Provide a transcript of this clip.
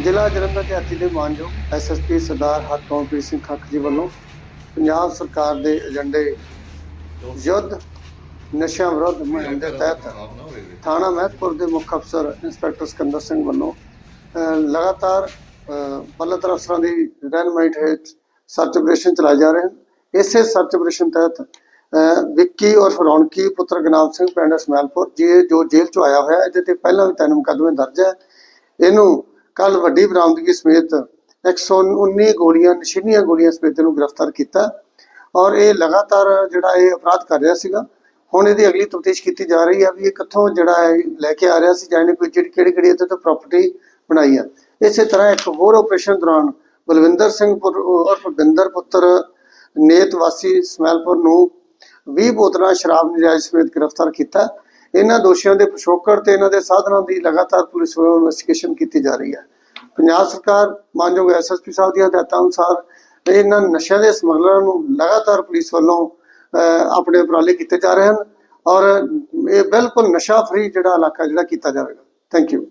ਜ਼ਿਲ੍ਹਾ ਜਲੰਧਰ ਦੇ ਹੱਥੀ ਦੇ ਮਾਨਯੋਗ ਐਸਐਸਪੀ ਸਰਦਾਰ ਹਰਕੌਂਪ੍ਰੀਤ ਸਿੰਘ ਖੱਖ ਜੀ ਵੱਲੋਂ ਪੰਜਾਬ ਸਰਕਾਰ ਦੇ ਏਜੰਡੇ ਯੁੱਧ ਨਸ਼ਿਆਂ ਵਿਰੁੱਧ ਮੁਹਿੰਮ ਦੇ ਤਹਿਤ ਥਾਣਾ ਮਹਿਤਪੁਰ ਦੇ ਮੁੱਖ ਅਫਸਰ ਇੰਸਪੈਕਟਰ ਸਿਕੰਦਰ ਸਿੰਘ ਵੱਲੋਂ ਲਗਾਤਾਰ ਅਹ, ਅਫਸਰਾਂ ਦੀ ਰਹਿਨਮਾਈ ਹੇਠ ਸਰਚ ਆਪਰੇਸ਼ਨ ਚਲਾਏ ਜਾ ਰਹੇ ਹਨ। ਇਸੇ ਸਰਚ ਆਪਰੇਸ਼ਨ ਤਹਿਤ ਵਿੱਕੀ ਔਰ ਰੌਣਕੀ ਪੁੱਤਰ ਗਨਾਮ ਸਿੰਘ ਪਿੰਡ ਸਮੈਲਪੁਰ ਜੇ ਜੋ ਜੇਲ੍ਹ ਚੋਂ ਆਇਆ ਹੋਇਆ ਇਹਦੇ ਤੇ ਪਹਿਲਾਂ ਵੀ ਤਿੰਨ ਮੁਕੱਦਮੇ ਦਰਜ ਹੈ। ਇਹਨੂੰ ਕੱਲ ਵੱਡੀ ਬਰਾਮਦਗੀ ਸਮੇਤ 119 ਗੋਲੀਆਂ, ਨਸ਼ੀਲੀਆਂ ਗੋਲੀਆਂ ਸਮੇਤ ਇਹਨੂੰ ਗ੍ਰਿਫਤਾਰ ਕੀਤਾ ਔਰ ਇਹ ਲਗਾਤਾਰ ਜਿਹੜਾ ਇਹ ਅਪਰਾਧ ਕਰ ਰਿਹਾ ਸੀਗਾ, ਹੁਣ ਇਹਦੀ ਅਗਲੀ ਤਫਤੀਸ਼ ਕੀਤੀ ਜਾ ਰਹੀ ਹੈ ਵੀ ਇਹ ਕਿੱਥੋਂ ਜਿਹੜਾ ਹੈ ਲੈ ਕੇ ਆ ਰਿਹਾ ਸੀ ਜਾਂ ਇਹਨੇ ਕੋਈ ਜਿਹੜੀ ਕਿਹੜੀ ਕਿਹੜੀ ਇਹਦੇ ਤੋਂ ਪ੍ਰਾਪਰਟੀ ਬਣਾਈ ਹੈ ਇਸੇ ਤਰ੍ਹਾਂ ਇੱਕ ਹੋਰ ਆਪਰੇਸ਼ਨ ਦੌਰਾਨ ਬਲਵਿੰਦਰ ਸਿੰਘ ਔਰ ਉਰਫ ਪੁੱਤਰ ਨੇਤ ਵਾਸੀ ਸਮੈਲਪੁਰ ਨੂੰ 20 ਬੋਤਲਾਂ ਸ਼ਰਾਬ ਨਜਾਇਜ਼ ਸਮੇਤ ਗ੍ਰਿਫਤਾਰ ਕੀਤਾ। ਇਹਨਾਂ ਦੋਸ਼ੀਆਂ ਦੇ ਪਿਛੋਕੜ ਤੇ ਇਹਨਾਂ ਦੇ ਸਾਧਨਾਂ ਦੀ ਲਗਾਤਾਰ ਪੁਲਿਸ ਵੱਲੋਂ ਇਨਵੈਸਟੀਗੇਸ਼ਨ ਕੀਤੀ ਜਾ ਰਹੀ ਹੈ। ਪੰਜਾਬ ਸਰਕਾਰ ਮਾਨਯੋਗ ਐਸਐਸਪੀ ਸਾਹਿਬ ਦੀਆਂ ਹਦਾਇਤਾਂ ਅਨੁਸਾਰ ਇਹਨਾਂ ਨਸ਼ਿਆਂ ਦੇ ਸਮਗਲਰਾਂ ਨੂੰ ਲਗਾਤਾਰ ਪੁਲਿਸ ਵੱਲੋਂ ਅਹ, ਆਪਣੇ ਉਪਰਾਲੇ ਕੀਤੇ ਜਾ ਰਹੇ ਹਨ ਔਰ ਇਹ ਬਿਲਕੁਲ ਨਸ਼ਾ ਫਰੀ ਜਿਹੜਾ ਇਲਾਕਾ ਜਿਹੜਾ ਕੀਤਾ ਜਾਵੇਗਾ। Thank you